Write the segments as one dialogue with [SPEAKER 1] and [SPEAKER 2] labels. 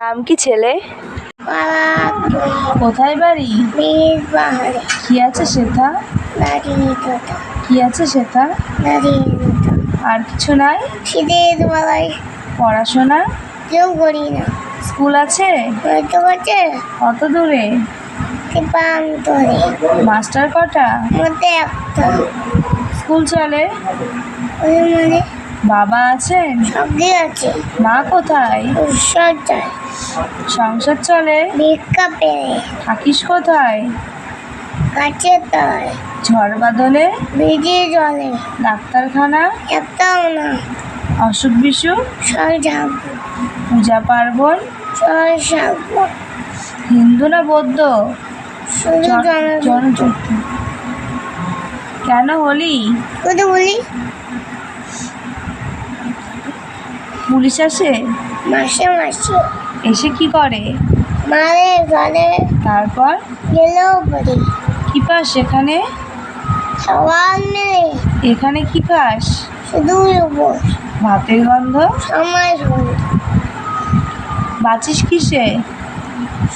[SPEAKER 1] নাম কি ছেলে? কোথায় বাড়ি? কি আছে
[SPEAKER 2] দাঁড়িয়ে
[SPEAKER 1] কি আছে
[SPEAKER 2] তোটা
[SPEAKER 1] আর কিছু নাই? পড়াশোনা?
[SPEAKER 2] কেউ করি না।
[SPEAKER 1] স্কুল আছে? কত দূরে? মাস্টার কটা? স্কুল চলে? বাবা আছেন?
[SPEAKER 2] সবই আছে।
[SPEAKER 1] মা কোথায়?
[SPEAKER 2] যায়
[SPEAKER 1] সংসার চলে?
[SPEAKER 2] ভিক্ষা পেয়ে।
[SPEAKER 1] থাকিস কোথায়?
[SPEAKER 2] গাছের তলায়।
[SPEAKER 1] ঝড় বাদলে?
[SPEAKER 2] ভিজে জলে।
[SPEAKER 1] ডাক্তারখানা?
[SPEAKER 2] একটাও না।
[SPEAKER 1] অসুখ বিসুখ?
[SPEAKER 2] সব যাব
[SPEAKER 1] পূজা পার্বণ?
[SPEAKER 2] সব যাব
[SPEAKER 1] হিন্দু না বৌদ্ধ?
[SPEAKER 2] শুধু
[SPEAKER 1] জন কেন হলি?
[SPEAKER 2] শুধু বলি
[SPEAKER 1] পুলিশ আসে?
[SPEAKER 2] মাসে মাসে।
[SPEAKER 1] এসে কি করে?
[SPEAKER 2] মারে ঘরে।
[SPEAKER 1] তারপর?
[SPEAKER 2] গেলেও পড়ি।
[SPEAKER 1] কি পাস এখানে?
[SPEAKER 2] সবার মিলে
[SPEAKER 1] এখানে কি খাস
[SPEAKER 2] শুধু উপর
[SPEAKER 1] ভাতের গন্ধ?
[SPEAKER 2] সময় শুনতে
[SPEAKER 1] বাঁচিস কিসে?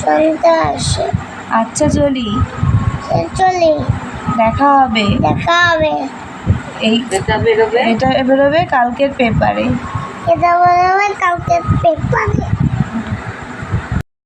[SPEAKER 2] শুনতে আসে।
[SPEAKER 1] আচ্ছা চলি।
[SPEAKER 2] চলে।
[SPEAKER 1] দেখা হবে।
[SPEAKER 2] দেখা হবে।
[SPEAKER 1] এই এটা বেরোবে? এটা বেরোবে কালকের পেপারে
[SPEAKER 2] এটা বলে হবে কাউকে পেপারে